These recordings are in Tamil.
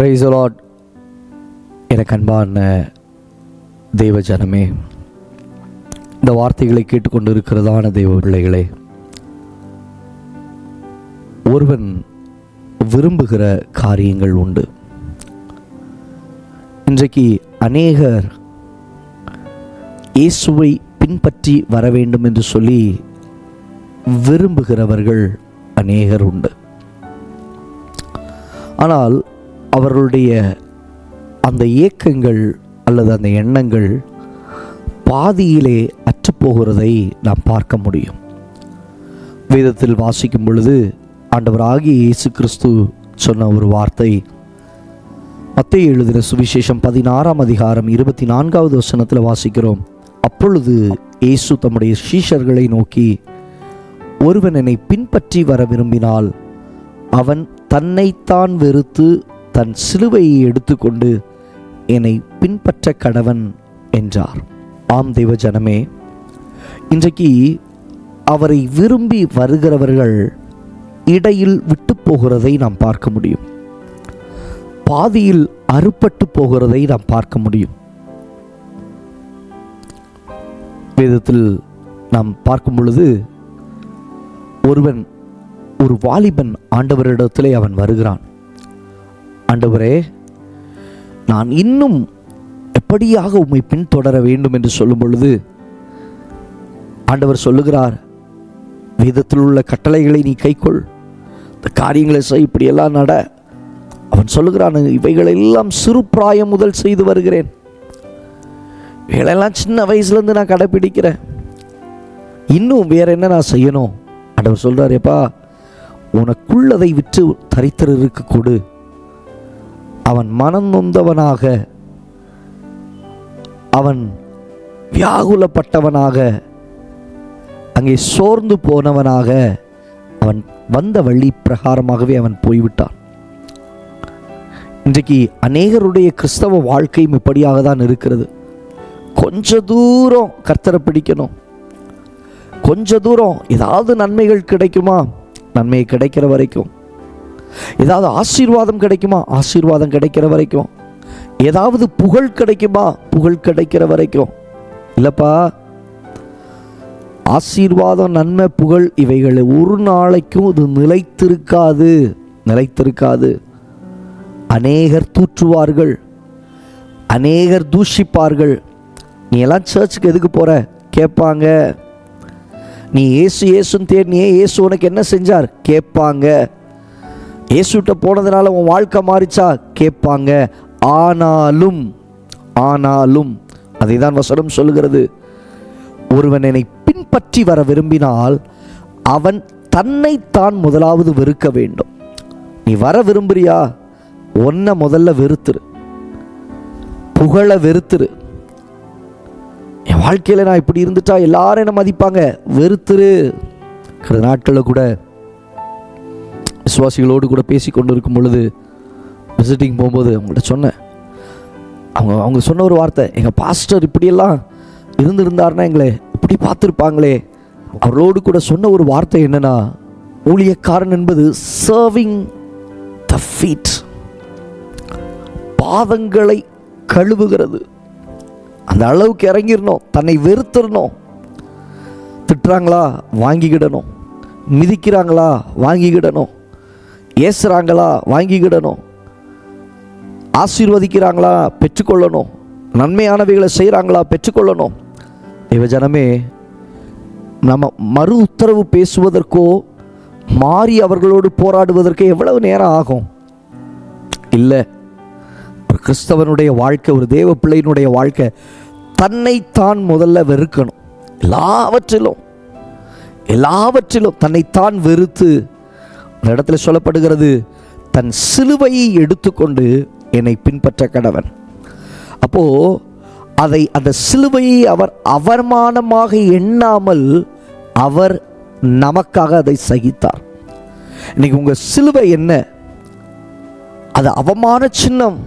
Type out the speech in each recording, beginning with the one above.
பிரைஸ் லார்ட் எனக்கு அன்பான தெய்வ ஜனமே இந்த வார்த்தைகளை கேட்டுக்கொண்டு இருக்கிறதான தெய்வ பிள்ளைகளே ஒருவன் விரும்புகிற காரியங்கள் உண்டு. இன்றைக்கு அநேகர் இயேசுவை பின்பற்றி வர வேண்டும் என்று சொல்லி விரும்புகிறவர்கள் அநேகர் உண்டு. ஆனால் அவர்களுடைய அந்த இயக்கங்கள் அல்லது அந்த எண்ணங்கள் பாதியிலே அற்றுப்போகிறதை நாம் பார்க்க முடியும். வேதத்தில் வாசிக்கும் பொழுது ஆண்டவராகிய இயேசு கிறிஸ்து சொன்ன ஒரு வார்த்தை. மத்திய எழுதின சுவிசேஷம் பதினாறாம் அதிகாரம் இருபத்தி நான்காவது வசனத்தில் வாசிக்கிறோம். அப்பொழுது இயேசு தம்முடைய சீஷர்களை நோக்கி ஒருவன் என்னை பின்பற்றி வர விரும்பினால் அவன் தன்னைத்தான் வெறுத்து தன் சிலுவையை எடுத்துக்கொண்டு என்னை பின்பற்ற கடவன் என்றார். ஆம் தெய்வ ஜனமே இன்றைக்கு அவரை விரும்பி வருகிறவர்கள் இடையில் விட்டு போகிறதை நாம் பார்க்க முடியும். பாதியில் அறுபட்டு போகிறதை நாம் பார்க்க முடியும். வேதத்தில் நாம் பார்க்கும் பொழுது ஒருவன் ஒரு வாலிபன் ஆண்டவரிடத்திலே அவன் வருகிறான். ஆண்டவரே நான் இன்னும் எப்படியாக உம்மை பின்தொடர வேண்டும் என்று சொல்லும் பொழுது ஆண்டவர் சொல்லுகிறார் வேதத்தில் உள்ள கட்டளைகளை நீ கைக்கொள். இந்த காரியங்களை செய் இப்படியெல்லாம் நட. அவன் சொல்லுகிறான் இவைகளெல்லாம் சிறு பிராயம் முதல் செய்து வருகிறேன். இவைகளெல்லாம் சின்ன வயசுலேருந்து நான் கடைப்பிடிக்கிறேன். இன்னும் வேற என்ன நான் செய்யணும்? ஆண்டவர் சொல்கிறார் எப்பா உனக்குள்ளதை விற்று தரித்திரருக்கு கொடு. அவன் மனம் நொந்தவனாக அவன் வியாகுலப்பட்டவனாக அங்கே சோர்ந்து போனவனாக அவன் வந்த வழி பிரகாரமாகவே அவன் போய்விட்டான். இன்றைக்கு அநேகருடைய கிறிஸ்தவ வாழ்க்கையும் இப்படியாக தான் இருக்கிறது. கொஞ்ச தூரம் கர்த்தரை பிடிக்கணும். கொஞ்ச தூரம் ஏதாவது நன்மைகள் கிடைக்குமா? நன்மை கிடைக்கிற வரைக்கும். ஏதாவது ஆசீர்வாதம் கிடைக்குமா? ஆசீர்வாதம் கிடைக்கிற வரைக்கும். ஏதாவது புகழ் கிடைக்குமா? புகழ் கிடைக்கிற வரைக்கும். இல்லைப்பா. ஆசீர்வாதம் நன்மை புகழ் இவைகளை ஒரு நாளைக்கும் இது நிலைத்திருக்காது. நிலைத்திருக்காது. அநேகர் தூற்றுவார்கள். அநேகர் தூஷிப்பார்கள். நீ எல்லாம் சர்ச்சுக்கு எதுக்கு போகிற கேட்பாங்க. நீ ஏசு ஏசுன்னு தேடினியே ஏசு உனக்கு என்ன செஞ்சார்? கேட்பாங்க. இயேசுகிட்ட போனதுனால உன் வாழ்க்கை மாறிச்சா? கேட்பாங்க. ஆனாலும் ஆனாலும் அதை தான் வசனம் சொல்லுகிறது. ஒருவன் என்னை பின்பற்றி வர விரும்பினால் அவன் தன்னைத்தான் முதலாவது வெறுக்க வேண்டும். நீ வர விரும்புறியா? ஒன்றை முதல்ல வெறுத்துரு. புகழ வெறுத்துரு. என் வாழ்க்கையில் நான் இப்படி இருந்துட்டா எல்லாரும் என்ன மதிப்பாங்க. வெறுத்துரு. நாட்களில் கூட விசுவாசிகளோடு கூட பேசி கொண்டு இருக்கும் பொழுது விசிட்டிங் போகும்போது அவங்கள்ட்ட சொன்னேன். அவங்க அவங்க சொன்ன ஒரு வார்த்தை எங்கள் பாஸ்டர் இப்படியெல்லாம் இருந்திருந்தாருன்னா எங்களை இப்படி பார்த்துருப்பாங்களே. அவர்களோடு கூட சொன்ன ஒரு வார்த்தை என்னென்னா ஊழியக்காரன் என்பது சர்விங் த ஃபீட் பாதங்களை கழுவுகிறது. அந்த அளவுக்கு இறங்கிடணும் தன்னை வெறுத்துடணும். திட்டுறாங்களா வாங்கிக்கிடணும். மிதிக்கிறாங்களா வாங்கிக்கிடணும். ஏசுறாங்களா? வாங்கிக்கிடணும். ஆசீர்வதிக்கிறாங்களா? பெற்றுக்கொள்ளணும். நன்மையானவைகளை செய்கிறாங்களா பெற்றுக்கொள்ளணும். இவ ஜனமே நம்ம மறு உத்தரவு பேசுவதற்கோ மாறி அவர்களோடு போராடுவதற்கோ எவ்வளவு நேரம் ஆகும்? இல்லை. ஒரு கிறிஸ்தவனுடைய வாழ்க்கை ஒரு தேவ பிள்ளையினுடைய வாழ்க்கை தன்னைத்தான் முதல்ல வெறுக்கணும். எல்லாவற்றிலும் எல்லாவற்றிலும் தன்னைத்தான் வெறுத்து அந்த இடத்துல சொல்லப்படுகிறது தன் சிலுவையை எடுத்துக்கொண்டு என்னை பின்பற்ற கடவன். அப்போ அதை அந்த சிலுவையை அவர் அவமானமாக எண்ணாமல் அவர் நமக்காக அதை சகித்தார். இன்னைக்கு உங்கள் சிலுவை என்ன? அது அவமான சின்னம்.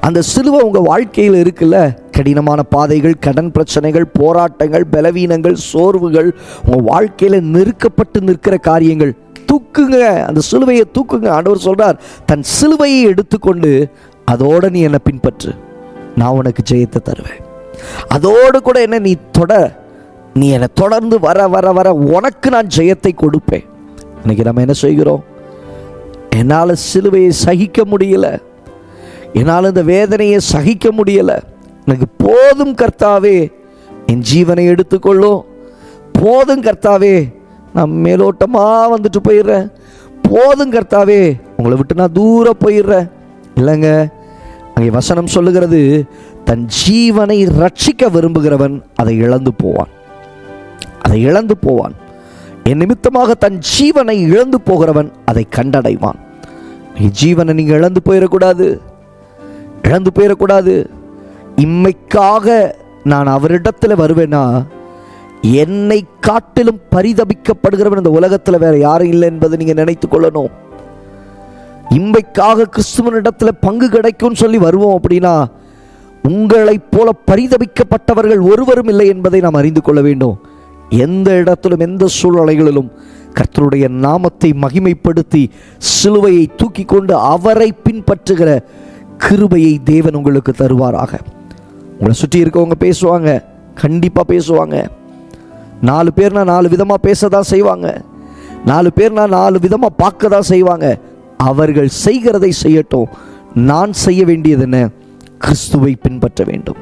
அந்த சிலுவை உங்கள் வாழ்க்கையில் இருக்குல்ல? கடினமான பாதைகள் கடன் பிரச்சனைகள் போராட்டங்கள் பலவீனங்கள் சோர்வுகள் உங்கள் வாழ்க்கையில் நெருக்கப்பட்டு நிற்கிற காரியங்கள். தூக்குங்க. அந்த சிலுவையை தூக்குங்க. ஆண்டவர் சொல்கிறார் தன் சிலுவையை எடுத்துக்கொண்டு அதோடு நீ என்னை பின்பற்று. நான் உனக்கு ஜெயத்தை தருவேன். அதோடு கூட என்ன நீ தொட நீ என்னை தொடர்ந்து வர வர வர உனக்கு நான் ஜெயத்தை கொடுப்பேன். இன்னைக்கு நம்ம என்ன செய்கிறோம்? என்னால் சிலுவையை சகிக்க முடியல. என்னால் இந்த வேதனையை சகிக்க முடியலை. எனக்கு போதும் கர்த்தாவே என் ஜீவனை எடுத்துக்கொள்ளும். போதும் கர்த்தாவே நான் மேலோட்டமாக வந்துட்டு போயிடுறேன். போதும் கர்த்தாவே உங்களை விட்டு நான் தூரம் போயிடுறேன். இல்லைங்க அங்கே வசனம் சொல்லுகிறது தன் ஜீவனை ரட்சிக்க விரும்புகிறவன் அதை இழந்து போவான். அதை இழந்து போவான். என் நிமித்தமாக தன் ஜீவனை இழந்து போகிறவன் அதை கண்டடைவான். ஜீவனை நீங்கள் இழந்து போயிடக்கூடாது. இழந்து போயிடக்கூடாது. இம்மைக்காக நான் அவரிடத்தில் வருவேன்னா என்னை காட்டிலும் பரிதபிக்கப்படுகிறவன் இந்த உலகத்தில் வேற யாரும் இல்லை என்பதை நீங்க நினைத்து கொள்ளணும். இம்மைக்காக கிறிஸ்துவனிடத்தில் பங்கு கிடைக்கும்னு சொல்லி வருவோம் அப்படின்னா உங்களைப் போல பரிதபிக்கப்பட்டவர்கள் ஒருவரும் இல்லை என்பதை நாம் அறிந்து கொள்ள வேண்டும். எந்த இடத்திலும் எந்த சூழ்நிலைகளிலும் கர்த்தருடைய நாமத்தை மகிமைப்படுத்தி சிலுவையை தூக்கி கொண்டு அவரை பின்பற்றுகிற கிருபையை தேவன் உங்களுக்கு தருவாராக. உங்களை சுற்றி இருக்கவங்க பேசுவாங்க கண்டிப்பாக பேசுவாங்க. நாலு பேர்னா நாலு விதமாக பேச தான் செய்வாங்க. நாலு பேர்னா நாலு விதமாக பார்க்க தான் செய்வாங்க. அவர்கள் செய்கிறதை செய்யட்டும். நான் செய்ய வேண்டியது என்ன கிறிஸ்துவை பின்பற்ற வேண்டும்.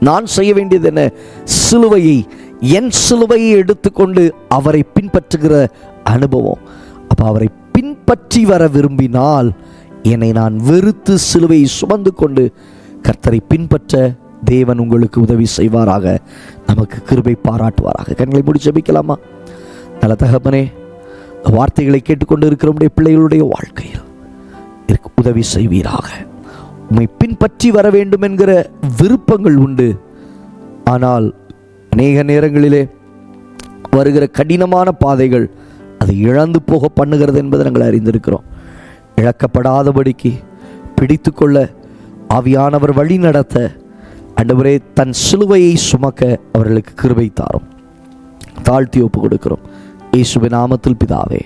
நான் செய்ய வேண்டியது என்ன சிலுவையை என் சிலுவையை எடுத்துக்கொண்டு அவரை பின்பற்றுகிற அனுபவம். அப்போ அவரை பின்பற்றி வர விரும்பினால் என்னை நான் வெறுத்து சிலுவையை சுமந்து கொண்டு கர்த்தரை பின்பற்ற தேவன் உங்களுக்கு உதவி செய்வாராக. நமக்கு கிருபை பாராட்டுவாராக. கண்களை மூடி ஜபிக்கலாமா? நல்ல தகப்பனே வார்த்தைகளை கேட்டுக்கொண்டு இருக்கிறவருடைய பிள்ளைகளுடைய வாழ்க்கையில் உதவி செய்வீராக. உம்மை பின்பற்றி வர வேண்டும் என்கிற விருப்பங்கள் உண்டு. ஆனால் அநேக நேரங்களிலே வருகிற கடினமான பாதைகள் அதை இழந்து போக பண்ணுகிறது என்பதை நாங்கள் அறிந்திருக்கிறோம். இழக்கப்படாதபடிக்கு பிடித்து கொள்ள ஆவியானவர் வழி நடத்த அண்டவரே தன் சிலுவையை சுமக்க அவர்களுக்கு கிருபை தாரும். தாழ்த்தி ஒப்பு கொடுக்கிறோம். இயேசுவின் நாமத்தில் பிதாவே.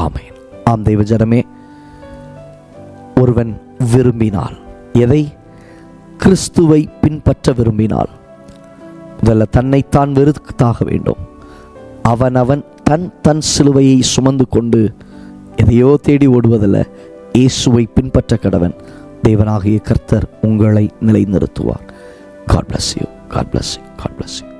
ஆமேன். ஆம் தெய்வ ஜனமே ஒருவன் விரும்பினால் எதை? கிறிஸ்துவை பின்பற்ற விரும்பினால். முதல்ல தன்னைத்தான் வெறுத்தாக வேண்டும். அவனவன் தன் தன் சிலுவையை சுமந்து கொண்டு எதையோ தேடி ஓடுவதில்ல. இயேசுவை பின்பற்ற கடவன். தேவனாகிய கர்த்தர் உங்களை நிலைநிறுத்துவார். God bless you God bless you God bless you